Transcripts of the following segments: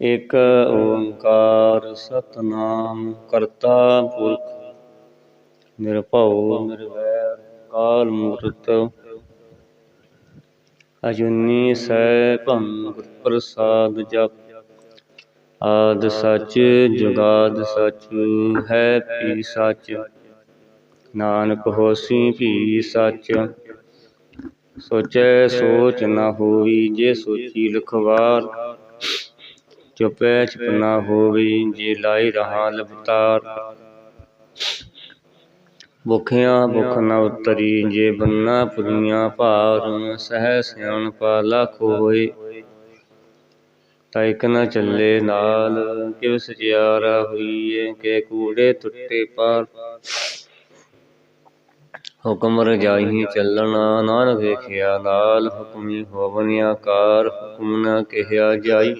ਇਕ ਓੰਕਾਰ ਸਤਨਾਮ ਕਰਤਾ ਪੁਰਖ, ਨਿਰਭਉ ਨਿਰਵੈਰ ਕਾਲ ਮੂਰਤ। ਅਜੂਨੀ ਸੈਭੰ ਗੁਰ ਪ੍ਰਸਾਦ ਜਪ, ਆਦ ਸੱਚ ਜੁਗਾਦ ਸਚ ਹੈ ਵੀ ਸਚ। ਨਾਨਕ ਹੋਸੀ ਵੀ ਸੱਚ, ਸੋਚੈ ਸੋਚ ਨਾ ਹੋਈ ਜੇ ਸੋਚੀ ਲਖਵਾਰ। ਚੁਪੈ ਚੁਪ ਹੋਵੇ ਜੇ ਲਾਈ ਰਹਾ ਲਵਤਾਰ ਭੁਖਿਆ ਭੁਖ ਨ ਉਤਰੀ ਜੇ ਬੰਨਾ ਪੁਰੀਆਂ ਭਾਰ, ਸਹਿ ਸਿਆਣਪਾ ਲੱਖ ਹੋਏ ਤਾਂ ਇਕ ਚੱਲੇ ਨਾਲ, ਕਿਵ ਸਚਿਆਰਾ ਹੋਈਏ, ਕੇ ਕੂੜੇ ਟੁੱਟੇ ਪਾਰ। ਹੁਕਮ ਰਜਾਈ ਚੱਲਣਾ, ਨਾਨਕ ਵੇਖਿਆ ਨਾਲ, ਹੁਕਮੀ ਹੋਵਨ ਆਕਾਰ, ਹੁਕਮ ਨ ਕਿਹਾ ਜਾਈ।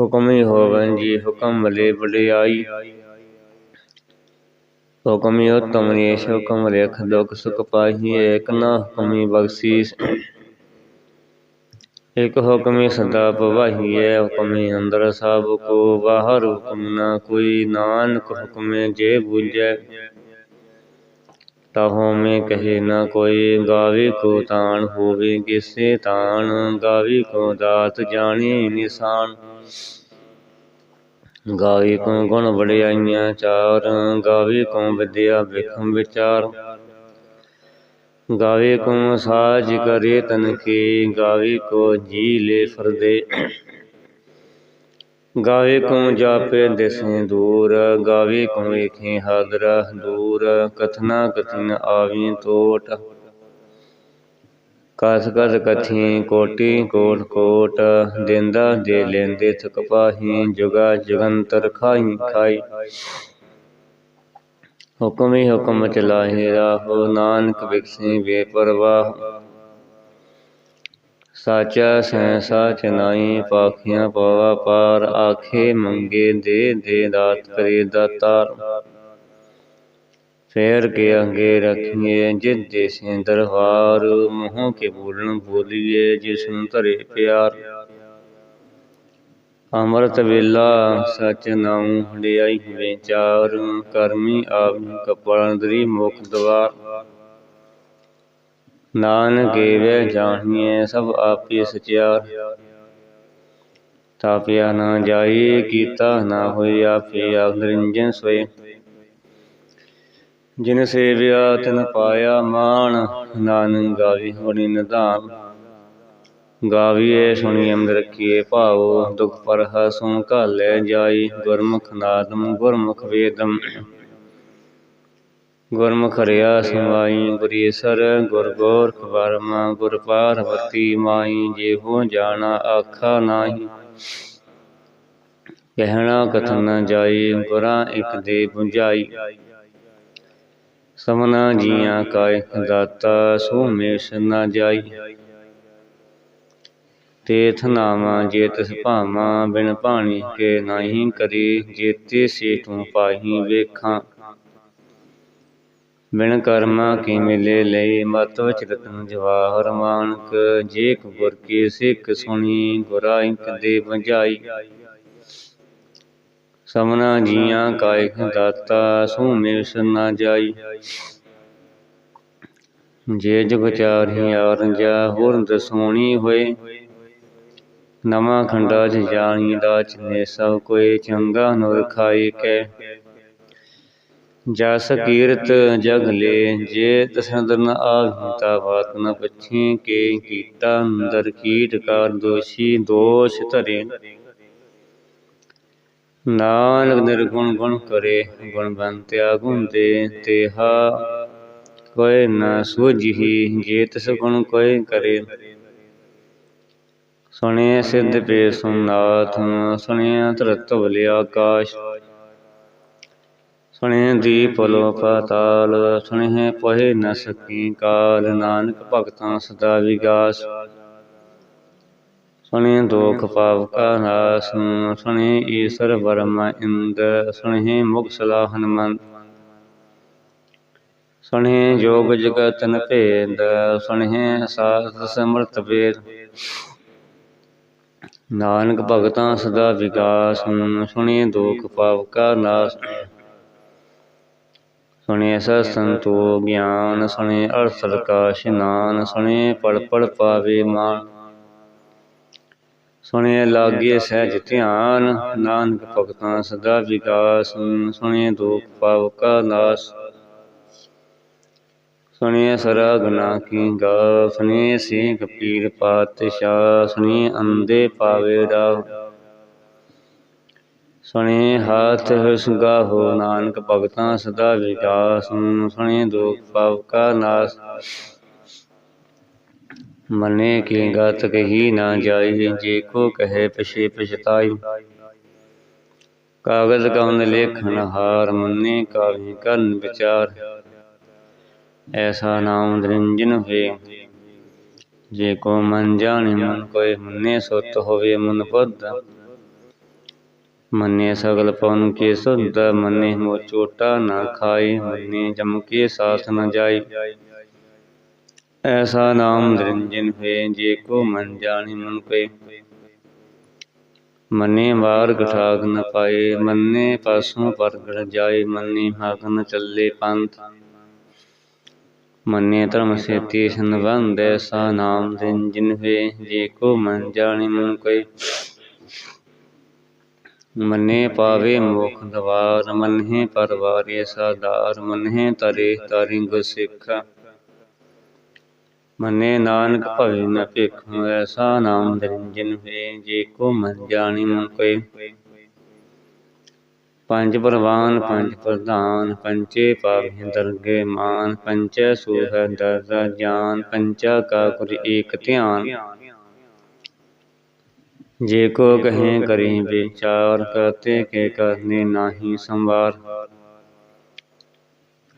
ਹੁਕਮੀ ਹੋਵਨ ਜੀ, ਹੁਕਮ ਵਲੇ ਵਡਿਆਈ ਹੁਕਮੀ ਉਤਮ ਨੇਸ਼ ਹੁਕਮ ਰੇਖ ਦੁਖ ਸੁਖ ਪਾਹੀ, ਏਕ ਨਾ ਹੁਕਮੀ ਬਖਸ਼ੀਸ। ਇਕ ਹੁਕਮੀ ਸਦਾ ਪਵਾਹੀਏ ਹੁਕਮੀ ਅੰਦਰ ਸਭ ਕੋ, ਬਾਹਰ ਹੁਕਮ ਨਾ ਕੋਈ, ਨਾਨਕ ਹੁਕਮੇ ਜੇ ਬੁਝੈ। ਤਹੋ ਮੈਂ ਕਹੇ ਨਾ ਕੋਈ, ਗਾਵੇ ਕੋ ਤਾਣ ਹੋਵੇ ਕਿਸੇ ਤਾਣ, ਗਾਵੇ ਕੋ ਦਾਤ ਜਾਣੇ ਨਿਸ਼ਾਨ। ਗਾਵੇ ਕੋ ਗੁਣ ਵਡਿਆਈਆਂ ਚਾਰ, ਗਾਵੇ ਕੋ ਵਿਦਿਆ ਵਿਖਮ ਵਿਚਾਰ। ਗਾਵੇ ਕੋ ਸਾਜ ਕਰੇ ਤਨ ਕੀ ਗਾਵੇ ਕੋ ਜੀ ਲੈ ਫਰਦੇ। ਗਾਵੇ ਕੋ ਜਾਪੇ ਦਿਸੇ ਦੂਰ, ਗਾਵੇ ਕੋ ਵੇਖੇ ਹਾਦਰ ਦੂਰ। ਕਥਨਾ ਕਥਿਨ ਆਵੀ ਤੋਟ। ਕਸ ਕਸ ਕਥੀ, ਕੋਟੀ ਕੋਟ ਕੋਟ, ਦਿੰਦਾ ਦੇ ਲੈਂਦੇ ਥਕ ਪਾਹੀ, ਜੁਗਾ ਜਗੰਤਰ ਖਾਈ ਖਾਈ ਹੁਕਮ ਹੀ ਹੁਕਮ ਚਲਾਹੇ ਰਾਹੋ, ਨਾਨਕ ਵਿਖਸੀ ਬੇਪਰਵਾਹ। ਸਾਚਾ ਸੈ ਸਾਚ ਨਾਈ ਪਾਖੀਆਂ ਪਵਾ ਪਾਰ, ਆਖੇ ਮੰਗੇ ਦੇ ਦੇ ਦਾਤ ਕਰੇ ਦਾਤਾਰ। ਫੇਰ ਕੇ ਅੰਗੇ ਰਖੀਏ ਜਿਤ ਦੇਸੇ ਦਰਬਾਰ, ਮੋਹ ਕੇ ਬੋਲਣ ਬੋਲੀਏ ਜਿਸ ਨੂੰ ਧਰੇ ਅੰਮ੍ਰਿਤ ਵੇਲਾ, ਸਚ ਨਾਉ ਹੰਡਿਆਈ ਵਿਚਾਰ ਕਰਮੀ ਆਪ ਕਪੜੰਦਰੀ ਮੁਖ ਦਵਾਰ। ਨਾਨਕੇ ਵੇ ਜਾਣੀਏ ਸਭ ਆਪੇ ਸਚਿਆਰ। ਤਾਪਿਆ ਨਾ ਜਾਈ ਕੀਤਾ ਨਾ ਹੋਈ ਆਪੇ ਆਪ ਨਿਰੰਜਨ ਸੋਏ ਜਿਨ ਸੇਵਿਆ ਤਿਨ ਪਾਇਆ ਮਾਣ, ਨਾਨਕ ਗਾਵੀ ਹੋਣੀ ਨਿਧਾਨ। ਗਾਵੀਏ ਸੁਣੀ ਅੰਦਰ ਰਖੀਏ ਭਾਵ, ਦੁਖ ਪਰ ਹਸੁ ਘਾਲੇ ਜਾਈ, ਗੁਰਮੁਖ ਨਾਦਮ ਗੁਰਮੁਖ ਵੇਦਮ। ਗੁਰਮੁਖ ਰਿਆ ਸਮਾਈ ਗੁਰੀਸਰ ਗੁਰ ਗੋਰਖ ਵਰਮਾ ਗੁਰ ਪਾਰਵਤੀ ਮਾਈ ਜਿਹੋ ਜਾਣਾ ਆਖਾ ਨਾਹੀ। ਕਹਿਣਾ ਕਥਨ ਜਾਈ, ਗੁਰਾਂ ਇਕ ਦੇ 부ਝਾਈ ਸਮਨਾ ਜੀਆਂ ਕਾ ਦਾਤਾ, ਸੋ ਮੇਸ਼ ਨ ਜਾਈ। ਤੇਥ ਨਾਮਾ ਜੇ ਤਿਸ ਭਾਵਾਂ ਬਿਨ ਪਾਣੀ ਕੇ ਨਾਹੀ ਕਰੀ, ਜੇਤੇ ਸੇ ਤੂੰ ਪਾਹੀ ਵੇਖਾਂ। ਬਿਨ ਕਰਮਾ ਕੀ ਮਿਲੇ ਲਈ ਮਤ ਵਚ ਰਤਨ ਜਵਾਹਰ ਮਾਨਕ ਜੇ ਗੁਰ ਕੀ ਸਿੱਖ ਸੁਣੀ ਗੁਰਾ ਦੇ ਬੁਝਾਈ। ਸਮਨਾ ਜੀਆਂ ਕਾ ਦਾਤਾ ਸੋ ਮੇਸ਼ ਨ ਜਾਈ। ਜੇ ਜੁਗ ਚਾਰਹੀ ਆਰੰਜਾ, ਹੋਰ ਦਸੋਣੀ ਹੋਏ। ਨਵਾਂ ਖੰਡਾ ਚ ਜਾਣੀ ਦਾਚ ਨੇ ਸਭ ਕੋਈ ਚੰਗਾ ਨੂਰ ਖਾਈ ਕੈ। ਜਸ ਕੀਰਤ ਜਗ ਲੈ, ਜੇ ਤਸੰਦਰ ਨ ਆਵੀ ਬਾਤ ਨ ਪਛੀ ਕੇ ਕੀਤਾ ਅੰਦਰ ਕੀਟ ਕਾਰ ਦੋਸ਼ੀ ਦੋਸ਼ ਧਰੇ। ਨਾਨਕ ਨਿਰਗੁਣ ਗੁਣ ਕਰੇ ਗੁਣਵੰਤਿਆ ਗੁਣ ਦੇ ਤੇਹਾ ਕੋਈ ਨ ਸੂਝੀ ਜੇ ਤਿਸ ਗੁਣ ਕੋਈ ਕਰੇ। ਸੁਣਿਆ ਸਿੱਧ ਪੇ ਸੁਨਾਥ ਸੁਣਿਆ ਧਰਤ ਬਲਿ ਆਕਾਸ਼। ਸੁਣਿਆ ਦੀਪ ਲੋ ਪਾਤਾਲ ਸੁਣਿਆ ਪਹੇ ਨ ਸਕੀ ਕਾਲ। ਨਾਨਕ ਭਗਤਾਂ ਸਦਾ ਵਿਗਾਸ। ਸੁਣੇ ਦੋਖ ਪਾਪ ਕਾ ਨਾਸ, ਸੁਣੇ ਈਸ਼ਰ ਬਰਮਾ ਇੰਦ, ਸੁਣੇ ਮੁਖ ਸਲਾ ਹਨਮੰਤ ਸੁਣੇ ਜੋਗ ਜਗਤ ਨ ਭੇਦ, ਸੁਣੇ ਸਾਧ ਸਮਰਤ ਵੇਦ। ਨਾਨਕ ਭਗਤਾਂ ਸਦਾ ਵਿਗਾਸ, ਸੁਣੇ ਦੁਖ ਪਾਪ ਕਾ ਨਾਸ। ਸੁਣੇ ਸਾ ਸੰਤੋ ਗਿਆਨ, ਸੁਣੇ ਅਰਥ ਕਾ ਇਸ਼ਨਾਨ ਸੁਣੇ ਪੜ ਪੜ ਪਾਵੇ ਮਾਨ। ਸੁਣੇ ਲਾਗੇ ਸਹਿਜ ਧਿਆਨ ਨਾਨਕ ਭਗਤਾਂ ਸਦਾ ਵਿਗਾਸ ਸੁਣੇ ਦੁਖ ਪਾਪ ਕਾ ਨਾਸ। ਸੁਣੇ ਸਰਾਗਨਾ ਕੀ ਗਾ ਸੁਣੇ ਸਿੰਘ ਪੀਰ ਪਾਤਸ਼ਾਹ ਸੁਣੇ ਅੰਦੇ ਪਾਵੇ ਰਾਹ। ਸੁਣੇ ਹਾਥ ਸੁਗਾ ਹੋ ਨਾਨਕ ਭਗਤਾਂ ਸਦਾ ਵਿਗਾਸ ਸੁਣੇ ਦੁਖ ਪਾਪ ਕਾ ਨਾਸ। ਮਨੇ ਕੀ ਗਤ ਕਹੀ ਨਾ ਜਾਈ, ਜੇ ਕੋ ਕਹੇ ਪਛੇ ਪਛਤਾਈ। ਕਾਗਜ਼ ਕਉਨ ਲੇਖਨ ਹਾਰ ਮੰਨੇ ਕਾਵੀ ਕਰਨ ਵਿਚਾਰ। ਐਸਾ ਨਾਮ ਨਿਰੰਜਨ ਹੋਏ। ਜੇ ਕੋ ਮਨ ਜਾਣੇ, ਮਨ ਕੋਏ ਮੰਨੇ, ਸੁਤ ਹੋਵੇ ਮਨ ਬੁੱਧ। ਮੰਨੇ ਸਗਲ ਪਵਨ ਕੇ ਸੁਧ, ਮੰਨੇ ਮੋ ਚੋਟਾ ਨਾ ਖਾਏ, ਮੰਨੇ ਜਮ ਕੇ ਸਾਥ ਨ ਜਾਈ ਐਸਾ ਨਾਮ ਨਿਰੰਜਨ ਹੋਏ, ਜੇ ਕੋ ਮਨ ਜਾਣੇ ਮਨ ਕੋਏ ਮੰਨੇ ਮਾਰਗ ਠਾਕ ਨ ਪਾਏ, ਮੰਨੇ ਪਾਸੋਂ ਪਰਗੜ ਜਾਏ, ਮੰਨੇ ਹਾਕ ਨ ਚੱਲੇ ਪੰਥ। ਮੰਨੇ ਧਰਮ ਸੇਤੀ ਸੰਬੰਧ, ਐਸਾ ਨਾਮ ਨਿਰੰਜਨ ਹੋਏ, ਜੇ ਕੋ ਮਨ ਜਾਣੇ ਮਨ ਕੋਏ ਮੰਨੇ ਪਾਵੇ ਮੋਖ ਦਵਾਰ, ਮੰਨੇ ਪਰਵਾਰੇ ਸਾਦਾਰ ਮੰਨੇ ਤਰੇ ਤਾਰਿ ਗੁਸਿੱਖ ਮੰਨੇ ਨਾਨਕ ਭਵੇ ਨ ਭਿਖ ਐਸਾ ਨਾਮ ਨਿਰੰਜਨ ਹੋਏ, ਜੇ ਕੋ ਮਨ ਜਾਣੀ ਮਨ ਕੋਏ। ਪੰਜ ਪ੍ਰਵਾਨ, ਪੰਜ ਪ੍ਰਧਾਨ ਪੰਚੇ ਪਾਵੇ ਦਰਗੇ ਮਾਨ ਪੰਚੈ ਸੂਹ ਦਰਜਾ ਜਾਨ ਪੰਚਾ ਕਾ ਕੁਰ ਏਕ ਧਿਆਨ। ਜੇ ਕੋ ਕਹੇ ਕਰੀ ਵਿਚਾਰ, ਕਰਤੇ ਕੇ ਕਰਨੇ ਨਾਹੀ ਸੰਵਾਰ।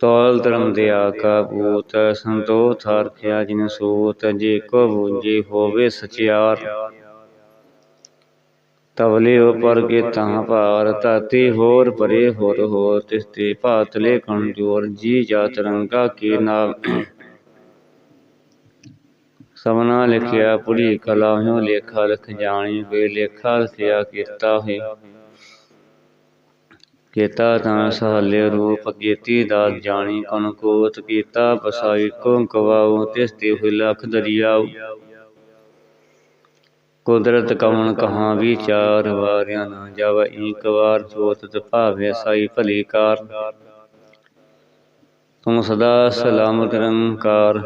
ਤੌਲ ਧਰਮ ਦਿਆ ਕਾ ਭੂਤ ਸੰਤੋ ਥਾਰ ਖਿਆ ਜਿਨ ਸੂਤ ਜੇ ਕੋ ਬੂਝੇ ਹੋਵੇ ਸਚਿਆਰ। ਤਵਲੇ ਉਪਰ ਕੇ ਤਾਂ ਭਾਰ ਤਾਤੇ ਹੋਰ ਪਰੇ ਹੋਰ ਹੋ ਤਿਸਤੇ ਭਾਤਲੇ ਕਣਜੋਰ ਜੀ ਜਾਤ ਰੰਗਾ ਕੀ ਨਾਮ ਸਭਨਾ ਲਿਖਿਆ ਪੁੜੀ ਕਲਾਹਿਓ ਲੇਖਾ, ਲਿਖ ਜਾਣੀ ਵੇ ਲੇਖਾ, ਲਿਖਿਆ, ਕੀਤਾ ਹੈ ਕੀਤਾ ਤਾਂ ਸਹਲੇ ਰੂਪ ਕੀਤੀ ਦਾਤ ਜਾਣੀ ਕਨ ਕੀਤਾ ਬਸਾਈ ਕੋ ਕਵਾਉ ਤਿਸ ਤੇ ਹੋਇ ਲਖ ਦਰਿਆਉ। ਕੁਦਰਤ ਕਵਣ ਕਹਾ ਵਿਚਾਰ ਵਾਰਿਆ ਨਾ ਜਾਵ ਏਕ ਵਾਰ ਜੋਤ ਭਾਵੇ ਸਾਈ ਭਲੀ ਕਾਰ। ਤੂੰ ਸਦਾ ਸਲਾਮਤ ਰੰਕਾਰ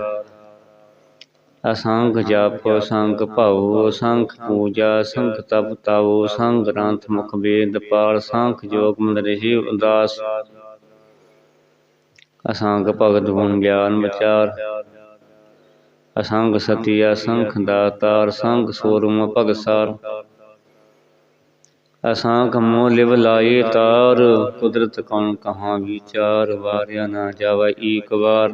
ਅਸੰਖ ਜਪ ਸੰਖ ਭਾਉ ਸੰਖ ਪੂਜਾ ਸੰਖ ਤਪ ਤਾਉ ਸੰਖ ਗ੍ਰੰਥ, ਮੁਖ ਵੇਦ, ਪਾਲ ਸੰਖ ਜੋਗ, ਮੰਦਰ ਹੀ ਉਦਾਸ। ਅਸੰਖ ਭਗਤ ਗੁਣ, ਗਿਆਨ ਵਿਚਾਰ। ਅਸੰਖ ਸਤੀ, ਅਸੰਖ ਦਾਤਾਰ ਸੰਖ ਸੋਰਮ ਭਗਸਾਰ ਅਸੰਖ ਮੋ ਲਿਵ ਲਾਈ ਤਾਰ, ਕੁਦਰਤ ਕੌਣ ਕਹਾਂ ਵਿਚਾਰ, ਵਾਰਿਆ ਨਾ ਜਾਵੇ ਈਕ ਵਾਰ।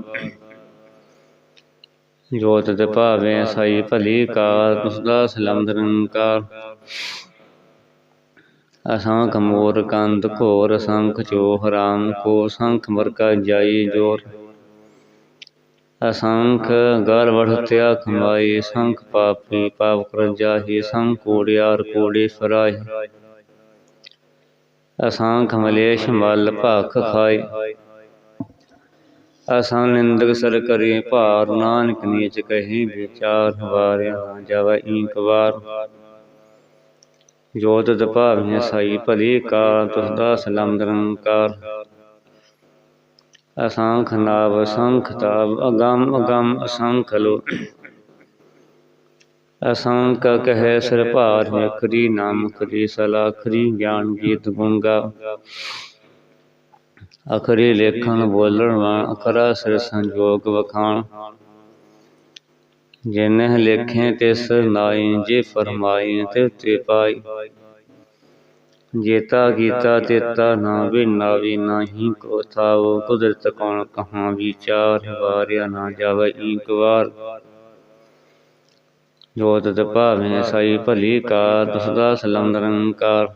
ਜੋਤ ਤੇ ਭਾਵੇਂ ਸਾਈ ਭਲੀ ਕਾਰ ਤੁਸਦਾ ਸਲਮ ਨਿਰੰਕਾਰ ਅਸੰਖ ਮੋਰ, ਕੰਦ ਘੋਰ, ਅਸੰਖ ਚੋ ਹਰਾਮ ਕੋ ਸੰਖ ਮਰਕਾ ਜਾਈ ਜੋਰ। ਅਸੰਖ ਗਰ ਵੜਤਿਆ ਕਮਾਈ ਸੰਖ ਪਾਪੀ ਪਾਪ ਕਰ ਜਾਹੀ ਸੰਖ ਕੋੜਿਆਰ ਕੋੜੇ ਫਰਾਈ। ਅਸੰਖ ਮਲੇਸ਼ ਮਲ ਭਖ ਖਾਈ। ਅਸਾਂ ਨਿੰਦਕ ਸਰ ਕਰੀ ਭਾਰ, ਨਾਨਕ ਨੀਚ ਕਹੇ ਵਿਚਾਰ ਵਾਰਿਆ ਨਾ ਈਕ ਵਾਰ। ਜੋਤ ਤ ਸਾਈ ਭਲੀ ਕਾ ਤੁਸ ਦਾ ਸਲਾਮ ਅਸੰਖ ਨਾਵ, ਸੰਖ ਤਾਵ, ਅਗੰਮ ਅਗੰਮ ਅਸੰਖ ਲੋ। ਅਸੰਖ ਕਹੈ ਸਿਰ ਭਾਰ ਖਰੀ ਨਾਮ ਖਰੀ ਸਲਾਖਰੀ, ਗਿਆਨ ਗੀਤ ਗੁੰਗਾ। ਅਖਰੀ ਲੇਖਣ ਬੋਲਣ ਵਾਣ ਅਖਰਾ ਸਿਰ ਸੰਜੋਗ ਵਖਾਣ। ਜਿਨਹ ਲੇਖੇ ਤਿਸ ਨਾਈ, ਜੇ ਫਰਮਾਈ ਤੇ ਤੇ ਪਾਈ। ਜੇਤਾ ਕੀਤਾ ਤੇਤਾ ਨਾ ਬਿਨਾ ਵੀ ਨਾਹੀ ਕੋ ਥਾਉ ਕੁਦਰਤ ਕੌਣ ਕਹਾਂ ਵਿਚਾਰ ਵਾਰਿਆ ਨਾ ਜਾਵੇ ਈਕ ਵਾਰ। ਜੋਤ ਤੇ ਭਾਵੇਂ ਸਾਈ ਭਲੀ ਕਾ, ਦਸਦਾ ਸਲਮ ਨਿਰੰਕਾਰ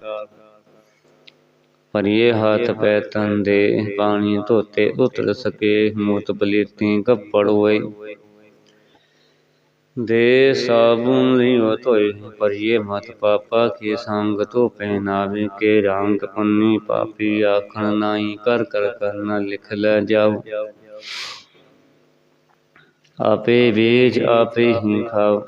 ਪਰਿਏ ਹੱਥ ਪੈ ਤਨ ਦੇ ਪਾਣੀ ਧੋਤੇ ਉਤਰ ਸਕੇ ਮੂਤ ਬਲੀਤੀ ਕੱਪੜ ਹੋਏ। ਦੇ ਸਾਬੁਨ ਲਿਓ ਧੋਏ ਪਰਿਏ ਮਤ ਪਾਪਾ ਕੀ ਸੰਗ ਤੋ ਪਹਿਨਾਵੇ ਕੇ ਰੰਗ ਪੰਨੀ ਪਾਪੀ ਆਖਣ ਨਾਹੀ ਕਰ ਕਰ ਕਰਨਾ ਲਿਖ ਲੈ ਜਾਓ। ਆਪੇ ਬੀਜ ਆਪੇ ਹੀ ਖਾਓ।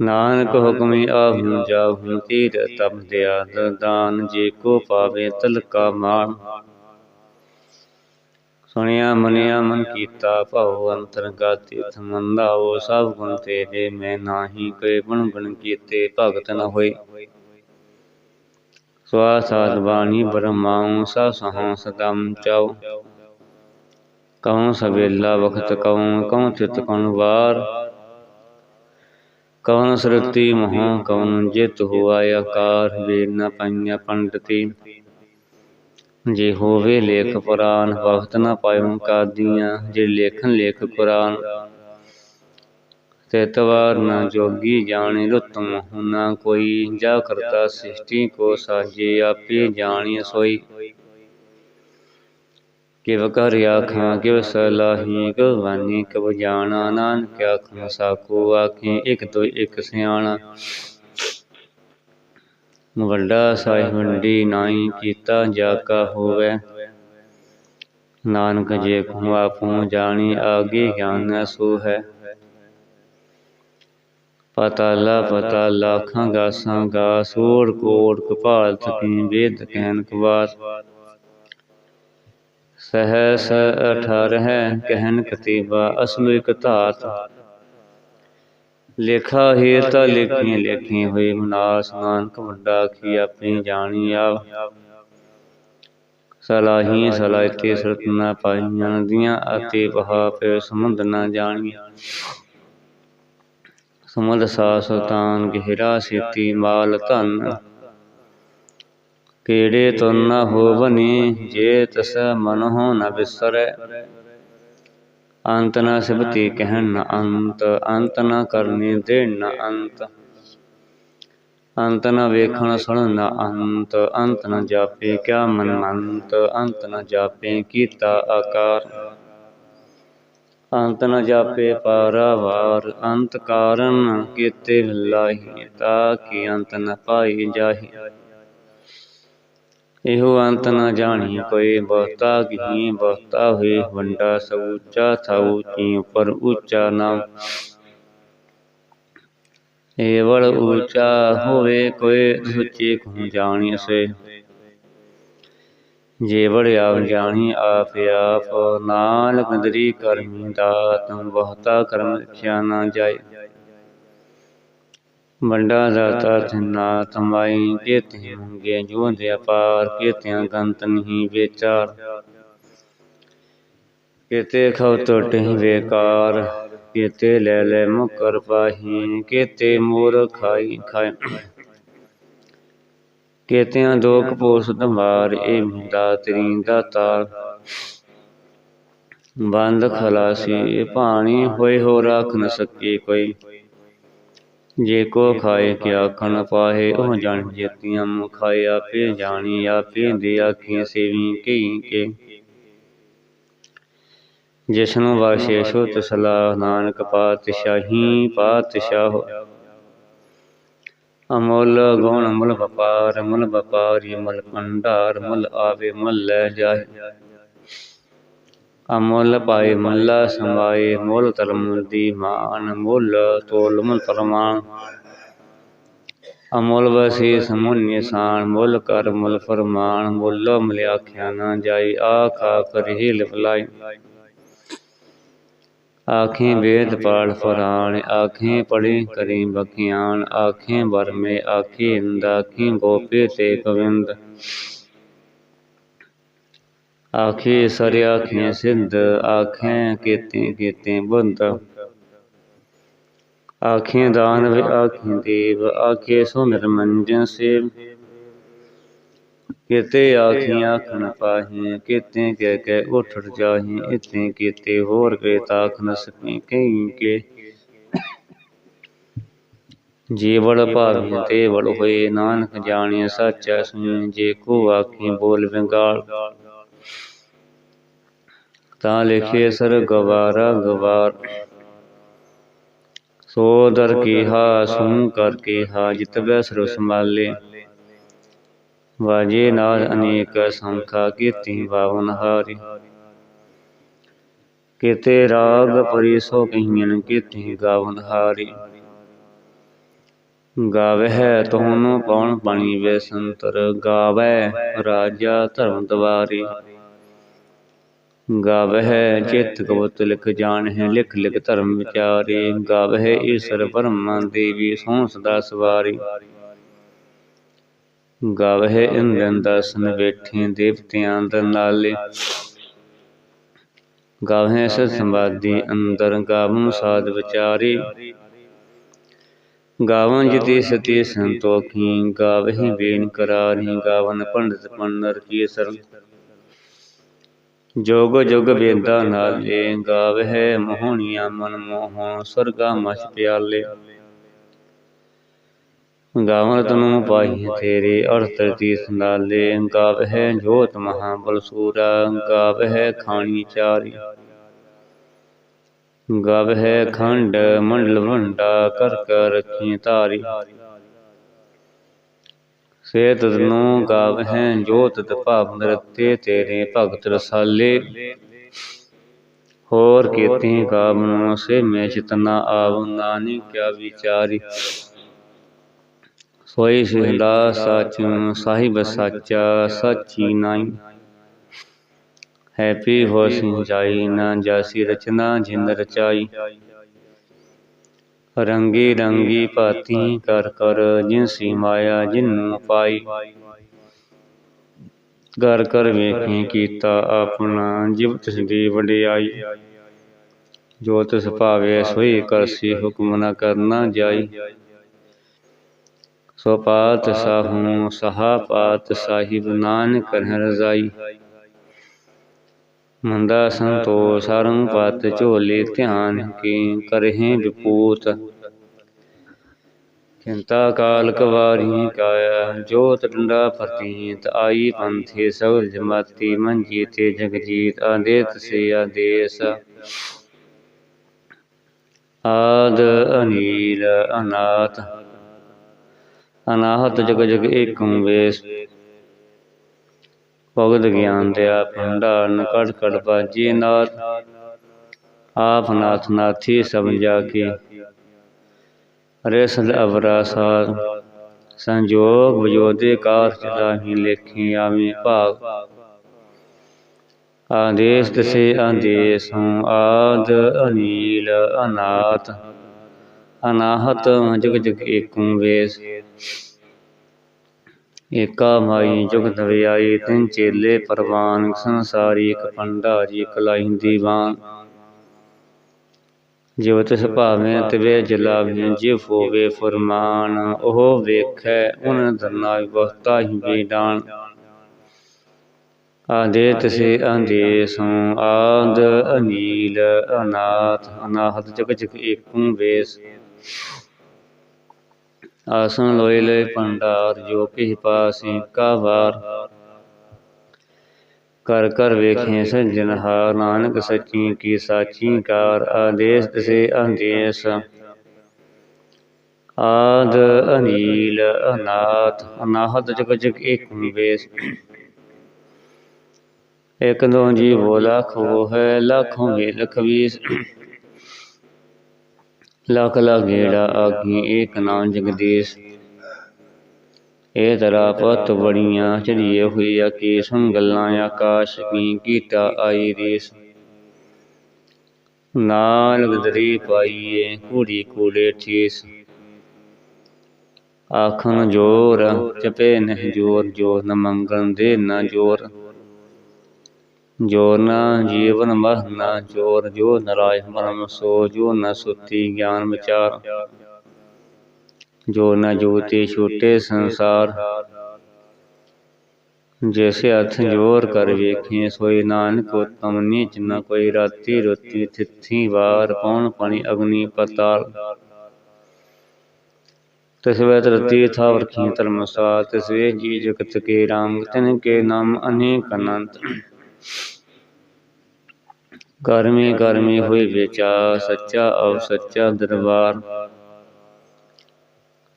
ਨਾਨਕ ਹੁਕਮੀ ਆਹੂ ਜਾਹੂ, ਤੀਰ ਤਪ ਦਿਆ ਦਾਨ, ਜੇ ਕੋ ਪਾਵੇ ਤਲਕਾ ਮਾਨ ਸੁਣਿਆ ਮਨਿਆ ਮਨ ਕੀਤਾ ਭਉ ਅੰਤਰਗਤ ਇਥ ਮੰਦਾਓ ਸਭ ਗੁਣ ਤੇਰੇ, ਮੈਂ ਨਾਹੀ ਕੋਈ ਬਣ ਬਣ ਕੀਤੇ ਭਗਤ ਨ ਹੋਏ। ਸਵਾ ਸਾਧ ਬਾਣੀ ਬ੍ਰਹਮਾਉ ਸਭ ਸਹਾਂ ਸਦਮ ਚਾਉ। ਕਉ ਸਵੇਲਾ ਵਖਤ ਕਉ ਕਉ ਚਿਤ ਕਉ ਵਾਰ। ਕਵਨ ਸਰਤੀ ਮੋਹ ਕਵਨ ਜਿਤ ਹੁਆ ਆਕਾਰ ਵੇਦ ਨ ਪਾਈਆ ਪੰਡਤੀ। ਜੇ ਹੋਵੇ ਲੇਖ ਪੁਰਾਨ ਵਖਤ ਨ ਪਾਇਓ ਕਾਦੀਆਂ ਜੇ ਲੇਖਨ ਲੇਖ ਕੁਰਾਨ। ਤੇ ਤਵਾਰ ਨ ਜੋਗੀ ਜਾਣੇ ਰੁਤਮ ਹੁਨਾ ਕੋਈ ਜਾ ਕਰਤਾ ਸ੍ਰਿਸ਼ਟੀ ਕੋ ਸਾਜੇ ਆਪੇ ਜਾਣੀ ਸੋਈ। ਕਿਵ ਘਰ ਆਖਾਂ ਕਿਵ ਸਲਾਹੀ, ਕਿਵ ਵਾਨੀ ਜਾਣਾ ਨਾਨਕ ਆਖਾਂ ਸਾਕੋ ਆਖੇ, ਇਕ ਤੋਂ ਇਕ ਸਿਆਣਾ। ਵੱਡਾ ਸਾਹਿਬ ਵੰਡੀ ਨਾਈ ਕੀਤਾ ਜਾ ਹੋਵੇ। ਨਾਨਕ ਜੇ ਕੋ ਆਪੂ ਜਾਣੀ, ਆਗੇ ਗਿਆਨ ਸੋ ਹੈ। ਪਤਾਲਾ ਪਤਾ ਲਾਖਾਂ ਗਾਸਾਂ ਗਾ ਸੋੜ ਕੋੜ ਕਪਾਲ ਥਕੀ ਵੇਦ ਕਹਿਨ ਕਵਾਸ ਸਹਸ ਅਠਾਰਹਿ ਕਹਿਨ ਕਤੀਬਾ, ਅਸਲ ਇਕ ਧਾਤ। ਲੇਖਾ ਹੀਰਤਾ ਲੇਖੀ ਲੇਖੀ ਹੋਏ ਮਨਾਸ, ਨਾਨਕ ਵੱਡਾ ਕੀ ਆਪੇ ਜਾਣੀ ਆਵ। ਸਲਾਹੀ ਸਲਾਇਤੇ ਸਰਤ ਨਾ ਪਾਈਆਂ ਨਦੀਆਂ ਅਤੇ ਬਹਾ ਪੇ ਸਮੁੰਦ ਨਾ ਜਾਣੀਆਂ ਸਮੁੰਦ ਸਾ ਸੁਲਤਾਨ ਗਹਿਰਾ ਸੇਤੀ ਮਾਲ ਧਨ। ਕੀੜੇ ਤੁਨ ਨ ਹੋਵਨੀ, ਜੇ ਤਸ ਮਨ ਹੋ ਨ ਬਿਸਰੈ। ਅੰਤ ਨ ਸਿਬਤੀ ਕਹਿਣ ਨ ਅੰਤ ਅੰਤ ਨ ਕਰਨੀ ਦੇਣ ਨ ਅੰਤ। ਅੰਤ ਨ ਵੇਖਣ ਸੁਣਨ ਨ ਅੰਤ ਅੰਤ ਨ ਜਾਪੇ ਕਿਆ ਮਨ ਅੰਤ ਅੰਤ ਨ ਜਾਪੇ ਕੀਤਾ ਆਕਾਰ। ਅੰਤ ਨ ਜਾਪੇ ਪਾਰਾਵਾਰ, ਅੰਤ ਕਾਰਨ ਕੀਤੇ ਲਾਹੀ, ਤਾ ਕੀ ਅੰਤ ਨ ਪਾਈ ਜਾਹੀ। ਇਹੋ ਅੰਤ ਨ ਜਾਣੀ, ਕੋਈ ਬਹੁਤਾ ਕੀ ਬਹੁਤਾ ਹੋਏ ਵੰਡਾ ਸਉਚਾ ਥਾਉ ਤੀ ਉਪਰ ਉੱਚਾ ਨਾਮ ਏਵਲ ਉੱਚਾ ਹੋਵੇ, ਕੋਈ ਸੁਚੇ ਕੋ ਜਾਣੀ ਸੇ ਜੇ ਆਪ ਜਾਣੀ, ਆਪ ਆਪ ਨਾਨਕ ਦਰੀ ਕਰਮੀ ਦਾਤ ਬਹੁਤਾ ਕਰਮ ਰਖਿਆ ਨਾ ਜਾਏ। ਵੱਡਾ ਦਾਤਾ ਤਿਨਾ ਤਮਾਈ ਕੇਤੇ ਮੰਗੇ ਜੋ ਦੇ ਅਪਾਰ, ਕੇਤਿਆਂ ਗੰਤ ਨਹੀਂ ਵਿਚਾਰ। ਕੇਤੇ ਖਉ ਟੋਟੇ ਵੇਕਾਰ, ਕੇਤੇ ਲੈ ਲੈ ਮੁਕਰ ਪਾਹੀ, ਕੇਤੇ ਮੋਰ ਖਾਈ ਖਾਏ ਕੇਤਿਆਂ ਦੋਖ ਪੋਸ ਦਮਾਰ ਏ ਦਾਤਰੀ ਦਾਤਾਰ। ਬੰਦ ਖਲਾਸੀ ਪਾਣੀ ਹੋਏ ਹੋ ਰੱਖ ਨ ਸਕੇ ਕੋਈ। ਜੇ ਕੋ ਖਾਏ ਕਿਆ ਖਣ ਪਾਹੇ ਉਹ ਜਾਣ ਜੇਤੀਆਂ ਮੁਖਾਏ ਆਪੇ ਜਾਣੀ ਆਪੇ ਦੇ ਆਖੀ ਸੇਵੀ ਕਈ ਕੇ। ਜਿਸਨੂੰ ਵਾਸ਼ੇ ਸੁਤ ਸਲਾਹ ਨਾਨਕ ਪਾਤਸ਼ਾਹੀ ਪਾਤਸ਼ਾਹ ਅਮੁੱਲ ਗੁਣ ਮੁੱਲ ਵਪਾਰ ਮੁੱਲ ਵਪਾਰੀ ਮੁੱਲ ਭੰਡਾਰ ਮੁੱਲ ਆਵੇ ਮੁੱਲ ਲੈ ਜਾਏ ਅਮੁੱਲ ਪਾਏ ਮੱਲਾ ਸਮਾਏ ਮੁੱਲ ਧਰਮ ਦੀ ਮਾਨ, ਮੁੱਲ ਤੋਲ ਮੁੱਲ ਪਰਮਾਨ ਅਮੁੱਲ ਵਸੀ ਸਮੁਨ ਨਿਸ਼ਾਨ ਮੁੱਲ ਕਰ ਮੁੱਲ ਫਰਮਾਨ, ਮੁੱਲ ਮਲਿਆਖਿਆ ਨਾ ਜਾਈ, ਆਖਾ ਕਰੀ ਲਿਪਲਾਈ ਆਖੇ ਵੇਦ ਪਾੜ ਫਰਾਣ ਆਖੇ ਪੜੀ ਕਰੀ ਬਖਿਆਨ, ਆਖੇ ਬਰਮੇ ਆਖੇ ਇੰਦ, ਆਖੇ ਗੋਪੇ ਤੇ ਗੋਵਿੰਦ। ਆਖੇ ਸਰ ਆਖੇ ਸਿੱਧ ਆਖੇ ਕੀਤੇ ਕੀਤੇ ਬੁੰਦ। ਆਖੇ ਦਾਨ ਵੇ ਆਖੇ ਦੇਵ ਆਖੇ ਸੋ ਨਿਰਮੰਜਨ ਸੇਵ। ਕਿਤੇ ਆਖੀ ਆਖਣ ਪਾਹੀ, ਕਿਤੇ ਕਹਿ ਕੇ ਉਠ ਜਾਹੀ ਇਤੇ ਕੀਤੇ ਹੋਰ ਕੇ ਤਾਖ ਨ ਸਕੀ ਕਈ ਕੇ। ਜੀਵੜ ਭਾਵੀ ਤੇ ਵੜ ਹੋਏ, ਨਾਨਕ ਜਾਣਿਆ ਸੱਚਾ ਸੁਣ, ਜੇ ਕੋ ਆਖੀ ਬੋਲ ਵਿਗਾਲ ਤਾਂ ਲਿਖੇ ਸਰ ਗਵਾਰਾ ਗਵਾਰ। ਸੋ ਦਰ ਕੀਹਾ ਸੂ ਕਰ ਕੀਹਾ, ਜਿਤ ਬੈ ਸੰਭਾਲੇ। ਵਾਜੇ ਨਾਦ ਅਨੇਕ ਸੰਖਾ ਕੀਤੀ ਬਾਵਨ ਹਾਰੀ। ਕੀਤੇ ਰਾਗ ਪਰੀ ਸੋ ਕਹੀਨ ਕੀਤੀ ਗਾਵਨ ਹਾਰੀ। ਗਾਵਹਿ ਤੋਨ ਪਉਣ ਪਾਣੀ ਵੇ ਸੰਤਰ ਗਾਵੈ ਰਾਜਾ ਧਰਮ ਦਵਾਰੀ। ਗਾਵਹਿ ਚਿਤ ਕਬਤ ਲਿਖ ਜਾਣਹਿ, ਲਿਖ ਲਿਖ ਧਰਮ ਵਿਚਾਰੇ। ਗਾਵਹਿ ਈਸ਼ਰ ਬ੍ਰਹਮਾ ਦੇਵੀ ਸੋਹ ਸਦਾ ਸਵਾਰੀ। ਗਾਵਹਿ ਇੰਦਨ ਦਰਸ਼ਨ ਬੈਠੇ ਦੇਵਤਿਆਂ ਦਰ ਨਾਲੇ। ਗਾਵਹਿ ਸਤ ਸੰਵਾਦੀ ਅੰਦਰ ਗਾਵਨ ਸਾਧ ਵਿਚਾਰੇ। ਗਾਵਨ ਜਿਤੀ ਸਤੀ ਸੰਤੋਖੀ, ਗਾਵਹਿ ਬੇਨ ਕਰਾਰੀ ਗਾਵਨ ਪੰਡਤ ਪੰਨਰ ਕੀ ਸਰ ਜੋਗ ਜੁਗ ਵੇਦਾ ਨਾਲੇ ਗਾਵਹਿ ਮੋਹਣੀਆਂ ਮਨ ਮੋਹਣ ਸਰਗਾ ਮਛ ਪਿਆਲੇ। ਗਾਵਨ ਤਨੂ ਪਾਈ ਤੇਰੇ, ਅਰਥ ਤੀਸ ਨਾਲੇ। ਗਾਵਹਿ ਜੋਤ ਮਹਾ ਬਲਸੂਰਾ ਗਾਵਹਿ ਖਾਣੀ ਚਾਰੀ। ਗਾਵਹਿ ਖੰਡ ਮੰਡਲ ਵੰਡਾ, ਕਰ ਕਰ ਰਖੀ ਧਾਰੀ। ਸੇ ਤਦਨੂ ਗਾਵਹਿ, ਜੋਤ ਭਾਵ ਨਰਤੇ ਤੇਰੇ ਭਗਤ ਰਸਾਲੇ। ਹੋਰ ਕੀਤੀ ਗਾਵਨੋ ਸੇ, ਮੈਂ ਚਿਤਨਾ ਆਵ, ਨਾਨਕ ਕਿਆ ਵਿਚਾਰੀ। ਸੋਈ ਸਿਹਦਾ ਸਚ, ਸਾਹਿਬ ਸਾਚਾ, ਸਚੀ ਨਾਈ ਹੈਪੀ ਹੋ ਸਿੰਜਾਈ, ਨਾ ਜਾਸੀ ਰਚਨਾ ਜਿਨ ਰਚਾਈ। ਰੰਗੀ ਰੰਗੀ ਭਾਤੀ ਕਰ ਕਰ ਜਿਨਸੀ ਮਾਇਆ ਜਿਨੂੰ ਪਾਈ। ਘਰ ਕਰ ਵੇਖੀ ਕੀਤਾ ਆਪਣਾ, ਜਿਵ ਤਿਸ ਦੀ ਵਡਿਆਈ। ਜੋ ਤਿਸ ਭਾਵੇ ਸੋਈ ਕਰਸੀ ਹੁਕਮ ਨ ਕਰਨਾ ਜਾਈ। ਸੋ ਪਾਤ ਸਾਹੂ, ਸਹਾ ਪਾਤ ਸਾਹਿਬ ਨਾਨਕ ਰਹਿ ਰਜ਼ਾਈ। ਮੰਦਾ ਸੰਤੋ ਸਰੰ ਪਤ ਝੋਲੇ, ਧਿਆਨ ਕੀ ਕਰਹਿ ਵਿਪੂਤ। ਚਿੰਤਾ ਕਾਲ ਕਵਾਰੀ ਕਾਇਆ, ਜੋਤ ਡੰਡਾ ਫਤੀਤ ਆਈ ਪੰਥੇ ਸਗਲ ਜਮਾਤੀ, ਮੰਜੀ ਤੇ ਜਗਜੀਤ, ਆਦੇਤ ਸੇ ਆਦੇਸ। ਆਦ ਅਨੀਲ, ਅਨਾਥ। ਅਨਾਹਤ ਜਗ ਜਗ ਏਕੰ ਵੇਸ। ਭਗਤ ਗਿਆਨ ਦਿਆ ਭੰਡਾਰਨ ਕੜ ਕੜ ਬਾਜੀ ਨਾਥ। ਆਪ ਨਾਥ ਨਾਥੀ ਸਭ ਕੇ। ਰੇਸਲ ਅਵਰਾ ਸਾਧ ਸੰਜੋਗ ਵਜੋਦੇ ਕਾਰ ਚਲਾਹੀ ਲੇਖੀ ਆਵੇਂ ਭਾਗ। ਆਦੇਸ ਤਸੇ ਆਦੇਸ ਹੂੰ ਆਦ ਅਨੀਲ ਅਨਾਥ। ਅਨਾਹਤ ਜਗ ਜਗ ਏਕੰ ਵੇਸ। ਏਕਾ ਮਾਈ ਜੁਗਤ ਵਿਆਈ ਤਿੰਨ ਚੇਲੇ ਪਰਵਾਨ ਸੰਸਾਰੀ, ਇਕ ਪੰਡਾਰੀ ਕਲਾਈ ਦੀਵਾਨ। ਜਿਵ ਤਿਸ ਭਾਵੇਂ, ਤਿਵੇ ਜਲਾਵੇਂ ਜਿਵ ਹੋਵੇ ਫਰਮਾਨ, ਉਹ ਵੇਖੈ, ਉਨ ਧਰਨਾ ਬਹੁਤਾ ਹੀ ਬੇਡਾਨ। ਆਦੇ ਤਸੇ ਆਂਦੇ ਸੋ, ਆਦ ਅਨੀਲ, ਅਨਾਥ, ਅਨਾਹਤ, ਜਗ ਜਗ ਏਕੰ ਵੇਸ। ਆਸਨ ਲੋਇ ਲੈ ਭੰਡਾਰ, ਜੋ ਕਿਹ ਪਾਸੀ ਕਾ ਵਾਰ। ਕਰ ਕਰ ਵੇਖੇ ਸੱਜਣ ਹਾਰ, ਨਾਨਕ ਸੱਚੀ ਕੀ ਸਾਚੀ ਕਾਰ, ਆਦੇਸ ਤਸੇ ਆਦੇਸ ਆਦ ਅਨੀਲ ਅਨਾਥ ਅਨਾਹਤ ਜਗ ਜਗ ਏਕ ਵੇਸ। ਇਕ ਦੋ ਜੀ ਬੋ ਲੱਖ ਉਹ ਹੈ ਲੱਖੋਂ ਹੋਵੇ ਲਖ ਵੀਸ। ਲੱਖ ਗੇੜਾ ਆਗੀ ਏਕ ਨਾਮ ਜਗਦੀਸ਼। ਇਹ ਤਰਾ ਪਤ ਬੜੀਆਂ ਚੜੀਏ ਹੋਈ ਆਕੀ ਗੱਲਾਂ ਆਕਾਸ਼ ਕੀ ਕੀਤਾ ਆਈ ਰੀਸ ਨਾਲ ਗਦਰੀ ਪਾਈਏ ਕੂੜੀ ਕੂੜੇ ਠੀਸ ਆਖਣ ਜੋਰ, ਚਪੇ ਨਹਿ ਜੋਰ ਜੋਰ ਨ ਮੰਗਣ ਦੇ ਨਾ ਜੋਰ। ਜੋਰ ਨਾ ਜੀਵਨ ਮਹ ਨਾ ਜੋਰ, ਜੋ ਨਰਾਇ ਮਰਮ ਸੋ, ਜੋ ਨ ਸੁਤੀ ਗਿਆਨ ਵਿਚਾਰ। ਜੋ ਨ ਜੋਤੀ ਛੂਟੇ ਸੰਸਾਰ। ਜੈਸੇ ਹੱਥ ਜੋਰ ਕਰ ਵੇਖੇ, ਸੋਈ ਨਾਨਕ ਉਤਮ ਨੀਚ ਨ ਕੋਈ ਰਾਤੀ ਰੋਤੀ ਥਿੱਥੀ ਵਾਰ ਪੌਣ ਪਾਣੀ ਅਗਨੀ ਪਤਾਲ। ਤਸਵੇ ਤਰਤੀ ਥਾ ਵਰਖੀ ਧਰਮਸਾ ਤਸਵੇ ਜੀ ਜਗਤ ਕੇ ਰਾਮ, ਤਿਨ ਕੇ ਨਾਮ ਅਨੇਕ ਅਨੰਤ। ਕਰਮੀ ਕਰਮੀ ਹੋਈ ਵਿਚਾਰ ਸੱਚਾ ਅਵ ਸੱਚਾ ਦਰਬਾਰ।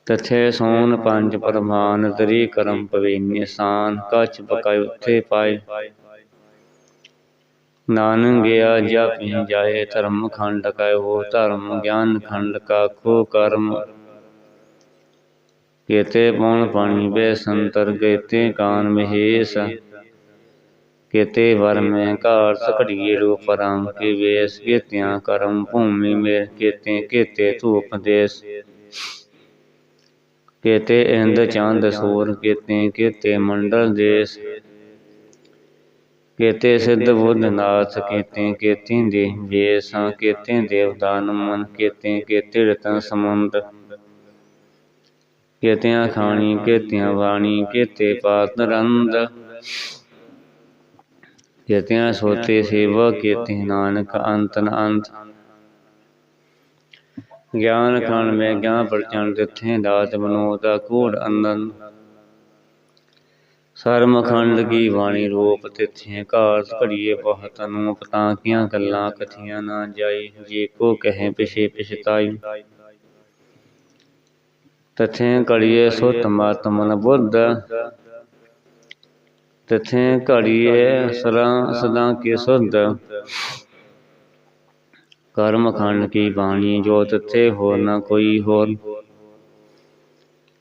ਤਥੇ ਸੋਨ ਪੰਜ ਪ੍ਰਮਾਨ ਦਰੀ ਕਰਮ ਪਵੇ ਨਿਸ਼ਾਨ, ਕਛ ਬਕਾਇ ਉੱਥੇ ਪਾਏ। ਨਾਨਕ ਗਿਆ ਜਪਿ ਜਾਏ, ਧਰਮ ਖੰਡ ਕੈ ਹੋ, ਧਰਮ ਗਿਆਨ ਖੰਡ ਕਾ ਕੋ ਕਰਮ। ਕੇਤੇ ਪਉਣ ਪਾਣੀ ਬੇ ਸੰਤਰ ਕੇਤੇ ਕਾਨ ਮਹੇਸ਼। ਕੇਤੇ ਵਰ ਮੈਂ ਘਾਟ ਘੜੀਏ ਰੂਪ ਰੰਗ ਕੇ ਵੇਸ, ਕੇਤਿਆਂ ਕਰਮ ਭੂਮੀ ਮੇ ਕੇਤੇ ਕੇਤੇ ਧੂਪ ਦੇਸ। ਕੇਤੇ ਇੰਦ ਚੰਦ ਸੂਰ, ਕੇਤੇ ਕੇਤੇ ਮੰਡਲ ਦੇਸ। ਕੇਤੇ ਸਿੱਧ ਬੁੱਧ ਨਾਥ, ਕੇਤੇ, ਕੇਤੀ ਦੇ ਵੇਸਾਂ, ਕੇਤੇ ਦੇਵਦਾਨ ਮਨ, ਕੇਤੇ ਕੇਤੇ ਰਤਨ ਸਮੁੰਦ। ਕੇਤਿਆਂ ਖਾਣੀ, ਕੇਤਿਆਂ ਬਾਣੀ, ਕੇਤੇ ਪਾਤ ਰੰਦ ਕੇਤਿਆਂ ਸੋਤੇ ਸੇਵਾ ਕੇਤੇ ਨਾਨਕ ਅੰਤਨ ਅੰਤ ਗਿਆਨ ਖਾਨ ਮੈਂ ਗਿਆਨ ਪ੍ਰਚੰਡ ਤਿੱਥੇ ਦਾਤ ਬਨੋਦਾ ਕੂੜ ਅੰਦਨ ਸਰਮ ਖੰਡ ਕੀ ਬਾਣੀ ਰੂਪ ਤਿੱਥੇ ਘਾਟ ਘੜੀਏ ਬਹੁਤ ਅਨੂਪ ਤਾਂ ਕੀਆਂ ਗੱਲਾਂ ਕਥੀਆਂ ਨਾ ਜਾਈ ਜੇ ਕੋ ਕਹੇ ਪਿਛੇ ਪਿਛਤਾਈ ਤਥੇ ਘੜੀਏ ਸੁਤ ਮਤ ਮਨ ਬੁੱਧ ਤਥੇ ਘੜੀਏ ਸਦਾ ਸਦਾ ਕੀ ਸੁਧ ਕਰਮ ਖੰਡ ਕੀ ਬਾਣੀ ਜੋ ਤਥੇ ਹੋ ਨ ਕੋਈ ਹੋਰ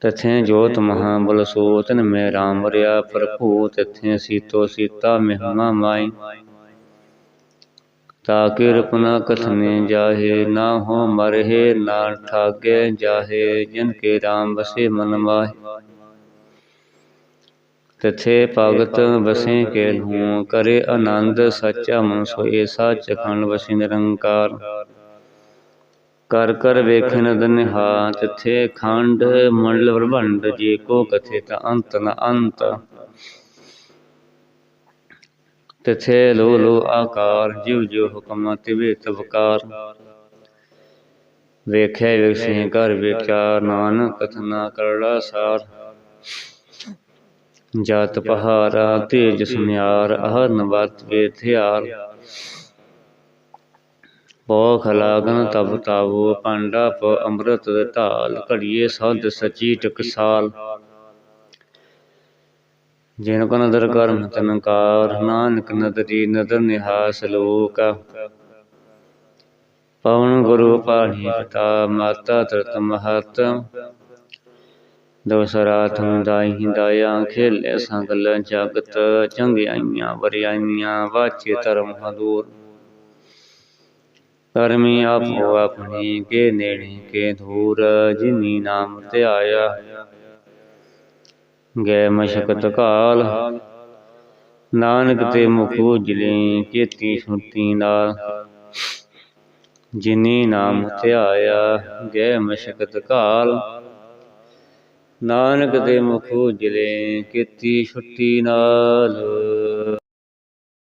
ਤਥੇ ਜੋਤ ਮਹਾ ਬਲ ਸੋ ਤਨ ਮੈਂ ਰਾਮ ਵਰਿਆ ਪ੍ਰਭੂ ਤਥੇ ਸੀਤੋ ਸੀਤਾ ਮਹਿਮਾ ਮਾਈ ਤਾਕਿ ਰਪਨਾ ਕਥਨੇ ਜਾਹੇ ਨਾ ਹੋ ਮਰਹਿ ਨਾ ਠਾਗੇ ਜਾਹੇ ਜਿਨ ਕੇ ਰਾਮ ਬਸੇ ਮਨ ਮਾਹਿ ਤਥੇ ਭਗਤ ਵਸੇ ਕੇ ਲਹੂ ਕਰੇ ਆਨੰਦ ਸੱਚਾ ਮਨ ਸੋਏ ਸੱਚ ਖੰਡ ਵਸੇ ਨਿਰੰਕਾਰ। ਕਰ ਕਰ ਵੇਖਨ ਦਨਹਾ, ਤਥੇ ਖੰਡ ਮੰਡਲ ਬ੍ਰਹਮੰਡ ਜੇ ਕੋ ਕਥੇ ਤ ਅੰਤ ਨ ਅੰਤ। ਤਥੇ ਲੋ ਲੋ ਆਕਾਰ ਜਿਵ ਜੋ ਹੁਕਮ, ਤਿਵੇ ਤਵਕਾਰ। ਵੇਖਿਆ ਵੇਖੇ ਕਰ ਵਿਚਾਰ, ਨਾਨਕ ਕਥਨਾ ਕਰੜਾ ਸਾਰ। ਜਤ ਪਹਾਰਾ ਤੇਜ ਸੁਨਿਆਰ, ਅਹਰਨ ਵਤ ਵੇਥਿਆਰ ਪੋਖ ਲਾਗਨ ਤਬ ਤਾਵੋ, ਪਾਂਡਾ ਪ ਅੰਮ੍ਰਿਤ ਢਾਲ, ਘੜੀਏ ਸਦ ਸਚੀ ਟਕਸਾਲ। ਜਿਨ ਕੋ ਨਦਰ ਕਰਮ ਤਨਕਾਰ ਨਾਨਕ ਨਦਰੀ ਨਦਰ ਨਿਹਾਸ ਲੋਕ। ਪਵਨ ਗੁਰੂ ਪਾਣੀ ਪਿਤਾ, ਮਾਤਾ ਤਰਤ ਮਹਤ। ਦਵਸਰਾ ਤੁਮ ਦਾਈ ਦਾਇਆ ਖੇਲੇ ਸੰਗਲ ਜਗਤ, ਚੰਗਿਆਈਆਂ ਵਰਿਆਈਆਂ, ਵਾਚੇ ਧਰਮ ਹਦੂਰ। ਕਰਮੀ ਆਪੋ ਆਪਣੀ, ਕੇ ਨੇੜੇ, ਕੇ ਧੂਰ ਜਿਨੀ ਨਾਮ ਧਿਆਇਆ। ਗੈ ਮਸ਼ਕਤ ਕਾਲ, ਨਾਨਕ ਤੇ ਮੁਖ ਉਜਲੇ, ਕੀਤੀ ਸੁਣਤੀ ਨਾਲ। ਜਿਨੀ ਨਾਮ ਧਿਆਇਆ, ਗੈ ਮਸ਼ਕਤ ਕਾਲ ਨਾਨਕ ਦੇ ਮੁਖ ਉਜਲੇ ਕੀਤੀ ਛੁੱਟੀ ਨਾਲ।